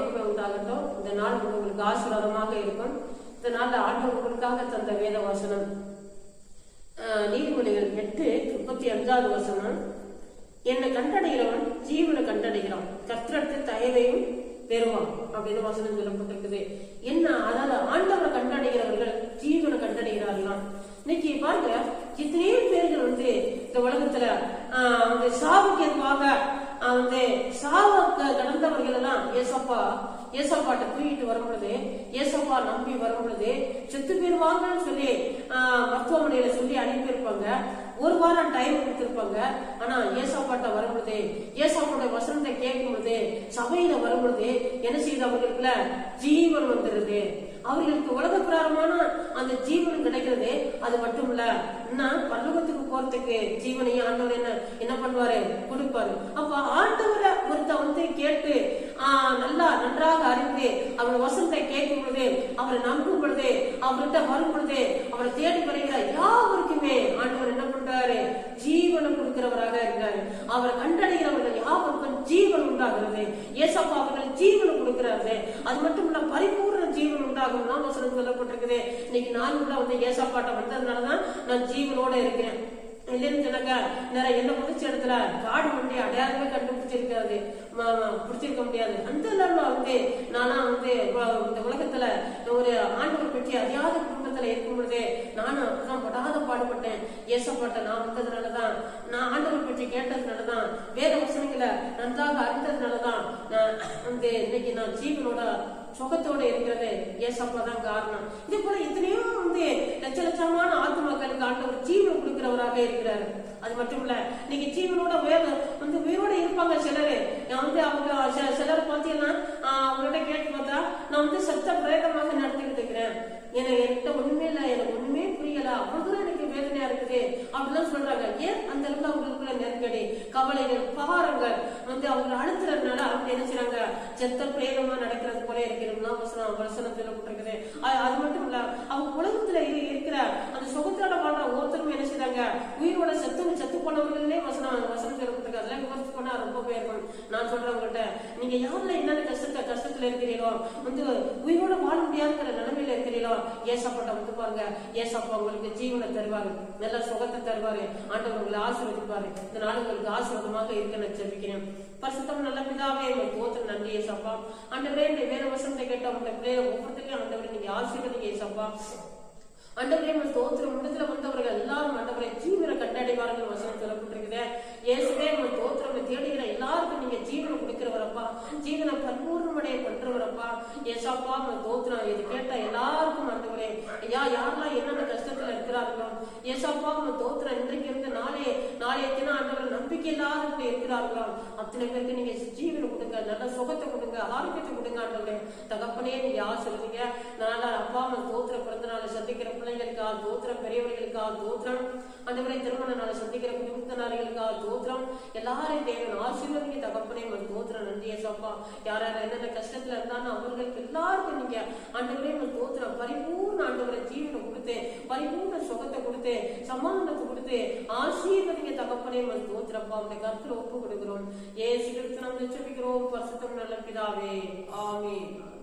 மகிமை உண்டாகட்டும் இந்த நாள் உங்களுக்கு ஆசீர்வாதமாக இருக்கும். இந்த நாள்ல ஆண்டவர்களுக்காக தந்த வேத வசனம். ஆஹ், நீதிமொழிகள் எட்டு முப்பத்தி அஞ்சாவது வசனம். என்னை கண்டடைகிறவன் ஜீவனை கண்டடைகிறான். கத்திரத்து தயவையும் பெறுவான் அப்படின்னு வசனம் சொல்லப்பட்டிருக்குது. என்ன அதாவது ஆண்டவரை கண்டடைகிறவர்கள் ஜீவனை கண்டடைகிறார்களாம் இன்னைக்கு பாருங்க எத்தனையோ பேர்கள் வந்து இந்த உலகத்துல ஆஹ், வந்து சாவுக்கு எதுவாக அங்கே வந்து கடந்தவர்கள் எல்லாம் ஏசப்பா ஏசப்பாட்ட தூக்கிட்டு வரும் பொழுது ஏசப்பா நம்பி வரும் பொழுது செத்து போயிருவாங்கன்னு சொல்லி மருத்துவமனையில சொல்லி அனுப்பியிருப்பாங்க. ஒரு வாரம் டைம் கொடுத்திருப்பாங்க. ஆனா ஏசாப்பாட்ட வரும் பொழுது ஏசாப்பாட்ட வசனத்தை கேட்கும் பொழுது சபையில வரும் பொழுது என்ன செய்த அவர்களுக்குள்ள ஜீவன் வந்துருது. அவர்களுக்கு உலக பிரகாரமான அந்த ஜீவன் கிடைக்கிறது. அது மட்டும் இல்ல இன்னும் பல்லோகத்துக்கு போறதுக்கு ஜீவனையும் ஆண்டவர் என்ன என்ன பண்ணுவாரு? கொடுப்பாரு. அப்ப ஆண்டவரை ஒருத்த வந்து கேட்டு ஆஹ், நல்லா நன்றாக அறிந்து அவர் வசனத்தை கேட்கும் பொழுது அவரை நம்பும் பொழுது அவர்கிட்ட வரும் பொழுது அவரை தேடி வருகிற யாவருக்குமே ஆண்டவர் என்ன பண்றாரு? ஜீவனம் கொடுக்கிறவராக இருக்கிறாரு. அவரை கண்டனை உண்டாகிறது. ஏசப்பா அவர்கள் ஜீவனை கொடுக்கிறாரு அது மட்டும் இல்ல பரிபூர்ண ஜீவன் உண்டாகும் தான் வசனம் சொல்லப்பட்டிருக்குது. இன்னைக்கு நான் கூட வந்து ஏசப்பாட்ட வந்ததுனாலதான் நான் ஜீவனோட இருக்கிறேன். இல்லைன்னு நிறைய என்ன புடிச்ச இடத்துல காடு வண்டி அடையாளமே கண்டுபிடிச்சிருக்காது. பிடிச்சிருக்க முடியாது. அந்த லெவல்ல வந்து நானா வந்து இந்த உலகத்துல ஒரு ஆண்டவர் பெட்டி அறியாத குடும்பத்துல இருக்கும் பொழுதே நானும் அப்படிதான் படாத பாடு ஏசப்பட்ட நான் வந்ததுனாலதான் நான் ஆண்டவர் பற்றி கேட்டதுனாலதான் வேத வசனங்களை நன்றாக அறிந்ததுனாலதான் நான் வந்து இன்னைக்கு நான் ஜீவனோட சுகத்தோட இருக்கிறது. ஏசப்பா தான் காரணம். இதே போல எத்தனையோ வந்து லட்ச லட்சமான ஆத்மாக்களுக்கு ஆண்டவர் ஜீவன் கொடுக்கிறவராக இருக்கிறாரு. அது மட்டும் இல்ல நீங்க ஜீவனோட வேத வந்து உயிரோட இருப்பாங்க சிலரு. நான் வந்து அவங்க சிலர் பார்த்தீங்கன்னா இருக்கு அப்படிலாம் சொல்றாங்க. ஏன் அந்த அளவுக்கு அவங்களுக்குள்ள நெருக்கடி கவலைகள் பாரங்கள் வந்து அவங்க அழுத்துறதுனால அவங்க என்ன செய்யறாங்க செத்த பிரேதமா நடக்கிறது போல இருக்கிறோம்னா வசனம் வசனம் சொல்லப்பட்டிருக்குது. அது- மட்டும் இல்ல அவங்க உலகத்துல இருக்கிற அந்த சுகத்தோட வாழ்ற ஒருத்தரும் என்ன செய்றாங்க? உயிரோட செத்து செத்து போனவர்களே வசனம் வசனம் சொல்லப்பட்டிருக்கு. அதெல்லாம் விமர்சித்து போனா ரொம்ப போயிருக்கும் நான் சொல்றேன் உங்கள்கிட்ட நீங்க யாருல என்னென்ன கஷ்டத்தை கஷ்டத்துல இருக்கிறீங்களோ வந்து உயிரோட வாழ முடியாதுங்கிற நிலைமையில இருக்கிறீங்களோ ஏசப்பட்ட வந்து பாருங்க. ஏசப்பா உங்களுக்கு ஜீவனை தருவாங்க நல்ல சுகத்தை தருவாரு. ஆண்டவர் உங்களை ஆசீர்வதிப்பாரு. இந்த நாள் உங்களுக்கு ஆசீர்வாதமாக இருக்க நான் ஜெபிக்கிறேன். பரிசுத்தம் நல்ல பிதாவே உங்கள் தோத்திரம் நன்றி ஏசப்பா. ஆண்டவரே இந்த வேற வசனத்தை கேட்ட உங்க பிள்ளைய ஒவ்வொருத்தரையும் ஆண்டவரே நீங்க ஆசீர்வதிங்க ஏசப்பா. ஆண்டவரே உங்கள் தோத்திரம் முடித்துல வந்தவர்கள் எல்லாரும் ஆண்டவரை ஜீவனை கண்டடைவார்கள் வசனம் சொல்லப்பட்டிருக்குது. இயேசுவே உங்கள் தோத்திரம் தேடுகிற எல்லாருக்கும் நீங்க ஜீவனை கொடுக்கிறவரப்பா. ஜீவனை பரிபூர்ணமடைய பண்றவரப்பா. ஏசப்பா உங்கள் தோத்திரம் இது கேட்ட எல்லாருக்கும் ஆண்டவரே ஐயா யாரெல்லாம் என்ன ஏசப்பா உங்கள் தோத்திரம் இன்றைக்கு இருந்து நாளே நாளைய தினம் ஆண்டவர் நம்பிக்கை இல்லாத இருக்கிறார்களாம் அத்தனை பேருக்கு நீங்க ஜீவனை கொடுங்க நல்ல சுகத்தை கொடுங்க ஆரோக்கியத்தை கொடுங்க ஆண்டவரே. தகப்பனே நீங்க சொல்றீங்க நாள அப்பா அம்மா தோத்திர பிறந்த நாளை சந்திக்கிற பிள்ளைங்களுக்கா தோத்திரம் பெரியவர்களுக்கா தோத்திரம் ஆண்டவரே திருமண நாளை சந்திக்கிற குடும்பத்தினர்களுக்கா தோத்திரம் எல்லாரையும் தேவன் ஆசீர்வதிங்க தகப்பனே உங்கள் தோத்திரம் நன்றி ஏசப்பா. யார் யார் என்னென்ன கஷ்டத்துல இருந்தாலும் அவர்களுக்கு எல்லாருக்கும் நீங்க ஆண்டவரே உங்கள் தோத்திரம் பரிபூர்ண ஆண்டவரை ஜீவனை கொடுத்து பரிபூர்ண சுகத்தை கொடுத்து சமாதானத்தை கொடுத்து ஆசீர்வதிங்க தகப்பனே உங்கள் தோத்திரப்பா உங்களுடைய கருத்துல ஒப்பு கொடுக்கிறோம். ஏசு கிறிஸ்து நம்ம ஜெபிக்கிறோம். பரிசுத்தம் நல்ல பிதாவே. ஆமென்.